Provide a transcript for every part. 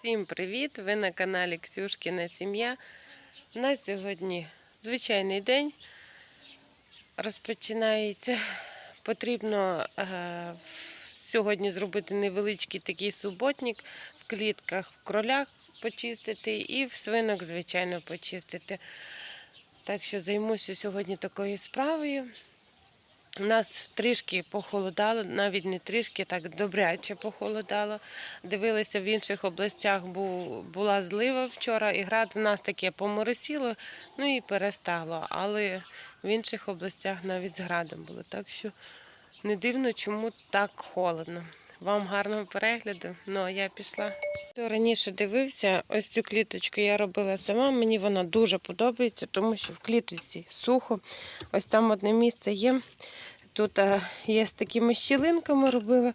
Всім привіт! Ви на каналі Ксюшкіна Сім'я. У нас сьогодні звичайний день розпочинається. Потрібно е, сьогодні зробити невеличкий такий суботник в клітках, в кролях почистити і в свинок, звичайно, почистити. Так що займуся сьогодні такою справою. У нас трішки похолодало, навіть не трішки, так добряче похолодало. Дивилися в інших областях, бу- була злива вчора, і град в нас таке поморосіло, ну і перестало. Але в інших областях навіть з градом було. Так що не дивно, чому так холодно. Вам гарного перегляду. Ну а я пішла. Хто раніше дивився, ось цю кліточку я робила сама. Мені вона дуже подобається, тому що в кліточці сухо. Ось там одне місце є. Тут е, я з такими щілинками робила.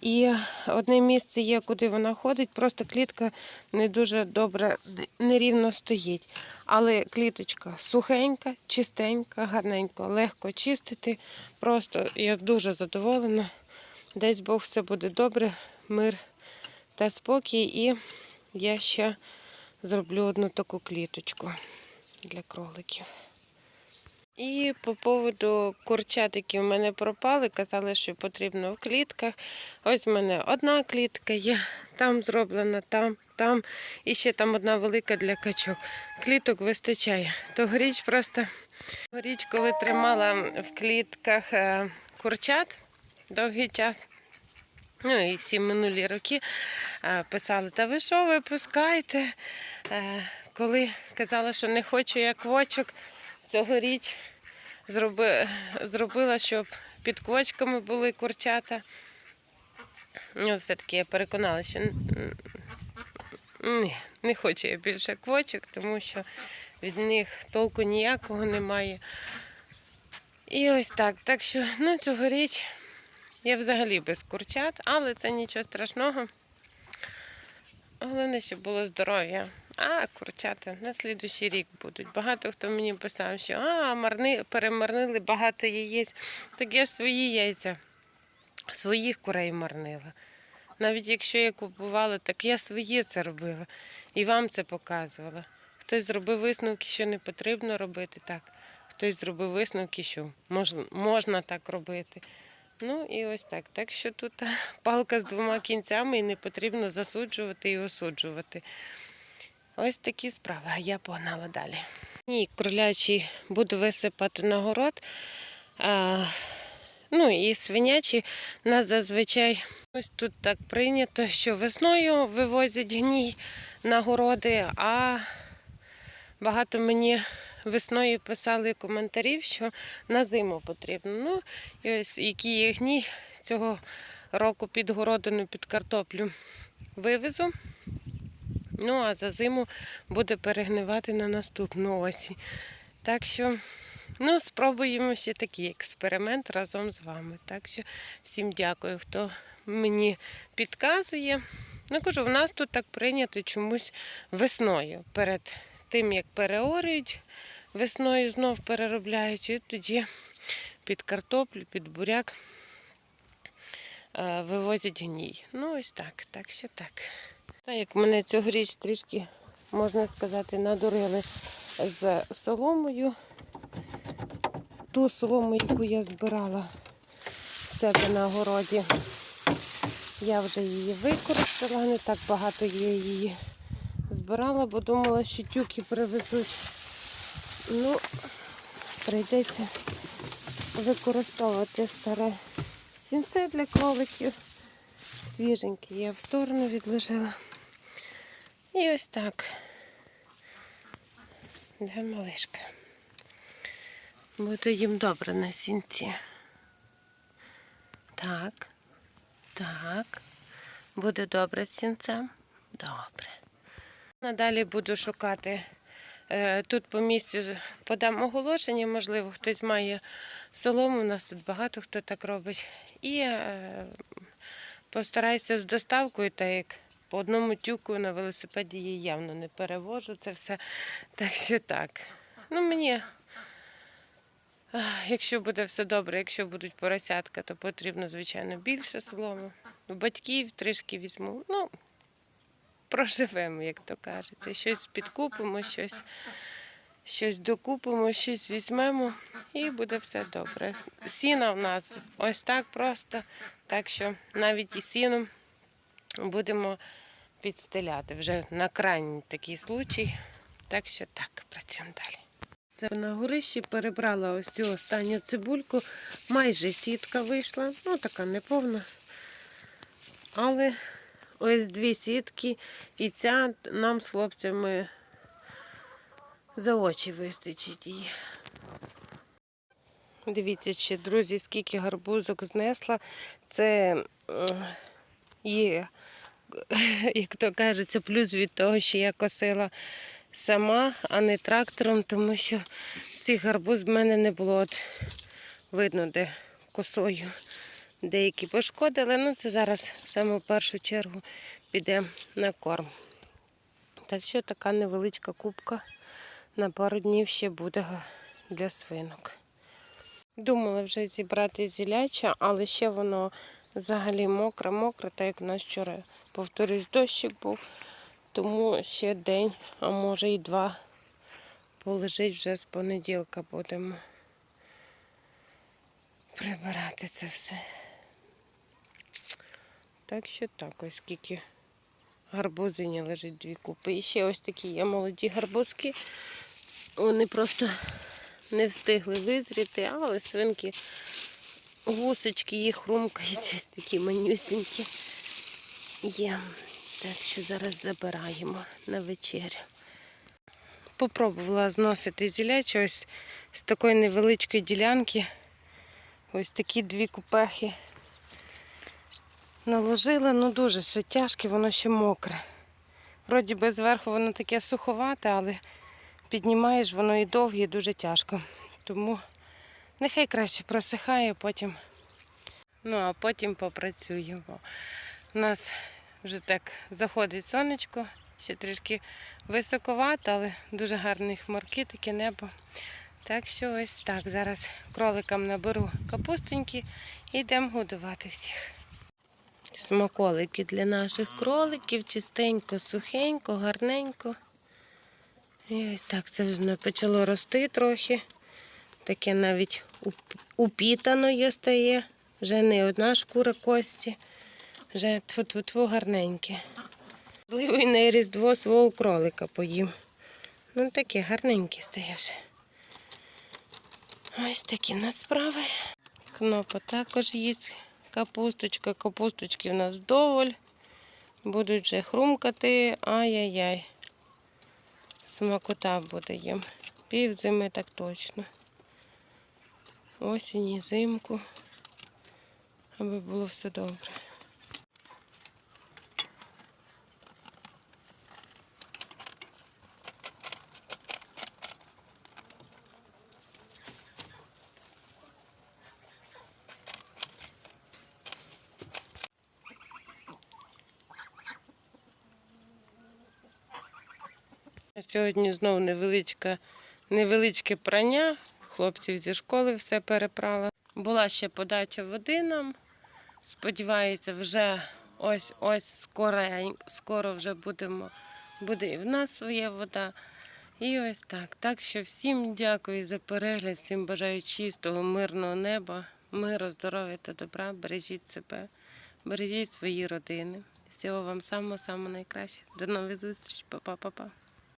І одне місце є, куди вона ходить, просто клітка не дуже добре, нерівно стоїть. Але кліточка сухенька, чистенька, гарненько, легко чистити. Просто я дуже задоволена. Десь Бог все буде добре, мир та спокій. І я ще зроблю одну таку кліточку для кроликів. І по поводу курчат, в мене пропали, казали, що потрібно в клітках. Ось в мене одна клітка є, там зроблена, там, там. І ще там одна велика для качок. Кліток вистачає. Тогоріч просто Тогоріч, коли тримала в клітках е, курчат довгий час. Ну і всі минулі роки е, писали, та ви що, випускайте? Е, Коли казала, що не хочу як вочок, цьогоріч зробила, щоб під квочками були курчата. Ну, все-таки я переконалася, що ні, не хочу я більше квочок, тому що від них толку ніякого немає. І ось так. Так що, ну, цьогоріч я взагалі без курчат, але це нічого страшного. Головне, щоб було здоров'я. А курчата на слідущий рік будуть. Багато хто мені писав, що а, марни, перемарнили багато яєць. Так я ж свої яйця, своїх курей марнила. Навіть якщо я купувала, так я свої це робила і вам це показувала. Хтось зробив висновки, що не потрібно робити так. Хтось зробив висновки, що мож, можна так робити. Ну і ось так. Так що тут палка з двома кінцями і не потрібно засуджувати і осуджувати. Ось такі справи. А я погнала далі. Ні, кролячий буду висипати на город. А, ну і свинячі нас зазвичай ось тут так прийнято, що весною вивозять гній на городи, а багато мені весною писали коментарів, що на зиму потрібно. Ну, і ось які є гній цього року під городину, під картоплю вивезу. Ну, а за зиму буде перегнивати на наступну осінь. Так що, ну, спробуємо ще такий експеримент разом з вами. Так що всім дякую, хто мені підказує. Ну, кажу, в нас тут так прийнято чомусь весною. Перед тим, як переорюють, весною знов переробляють, і тоді під картоплю, під буряк е, вивозять гній. Ну, ось так, так що так. Так як мене цьогоріч трішки, можна сказати, надурили з соломою. Ту солому, яку я збирала в себе на городі, я вже її використала, не так багато я її збирала, бо думала, що тюки привезуть. Ну, прийдеться використовувати старе сінце для кроликів. Свіженьке я в сторону відложила. І ось так. Де малишка. Буде їм добре на сінці. Так. Так. Буде добре з сінцем? Добре. Надалі буду шукати. Е, Тут по місці подам оголошення, можливо, хтось має солому, у нас тут багато хто так робить. І е, постараюся з доставкою, так як по одному тюку на велосипеді я явно не перевожу це все. Так що так. Ну, мені, якщо буде все добре, якщо будуть поросятка, то потрібно, звичайно, більше солому. У батьків трішки візьму. Ну, проживемо, як то кажеться. Щось підкупимо, щось, щось докупимо, щось візьмемо і буде все добре. Сіна в нас ось так просто, так що навіть і сіном будемо підстеляти вже на крайній такий случай. Так що так, працюємо далі. Це на горищі перебрала ось цю останню цибульку. Майже сітка вийшла, ну така неповна. Але ось дві сітки, і ця нам з хлопцями за очі вистачить її. Дивіться ще, друзі, скільки гарбузок знесла. Це є, як то кажеться, плюс від того, що я косила сама, а не трактором, тому що цих гарбуз в мене не було. От видно, де косою деякі пошкодили. Ну, це зараз саме в першу чергу піде на корм. Так що така невеличка кубка на пару днів ще буде для свинок. Думала вже зібрати зіляча, але ще воно взагалі мокре, мокре, так як у нас вчора, повторюсь, дощик був. Тому ще день, а може і два полежить вже з понеділка будемо прибирати це все. Так що так, ось скільки гарбузині лежить дві купи. І ще ось такі є молоді гарбузки. Вони просто не встигли визріти, але свинки, гусочки їх хрумкають, ось такі манюсенькі є. Так що зараз забираємо на вечерю. Попробувала зносити зіляче ось з такої невеличкої ділянки. Ось такі дві купехи наложила, ну дуже ще тяжке, воно ще мокре. Вроді би зверху воно таке суховате, але піднімаєш, воно і довге, і дуже тяжко. Тому нехай краще просихає, потім. Ну, а потім попрацюємо. У нас вже так заходить сонечко, ще трішки високовато, але дуже гарні хмарки, таке небо. Так що ось так. Зараз кроликам наберу капустоньки і йдемо годувати всіх. Смаколики для наших кроликів, чистенько, сухенько, гарненько. І ось так це вже почало рости трохи. Таке навіть уп- упітаної стає. Вже не одна шкура кості, вже тьфу-тьфу-тьфу гарненьке. Можливо, і на різдво свого кролика поїм. Ну таке гарненьке стає вже. Ось такі в нас справи. Кнопа також їсть капусточка. Капусточки в нас доволь. Будуть вже хрумкати. Ай-яй-яй. Смакота буде їм. Пів зими так точно. Осінь і зимку. Аби було все добре. Сьогодні знову невеличка, невеличке прання. Хлопців зі школи все перепрала. Була ще подача води нам. Сподіваюся, вже ось ось скоро, скоро вже будемо, буде і в нас своя вода. І ось так. Так що всім дякую за перегляд, всім бажаю чистого, мирного неба, миру, здоров'я та добра. Бережіть себе, бережіть свої родини. Всього вам самого-самого найкраще. До нових зустріч, Па-па-па-па.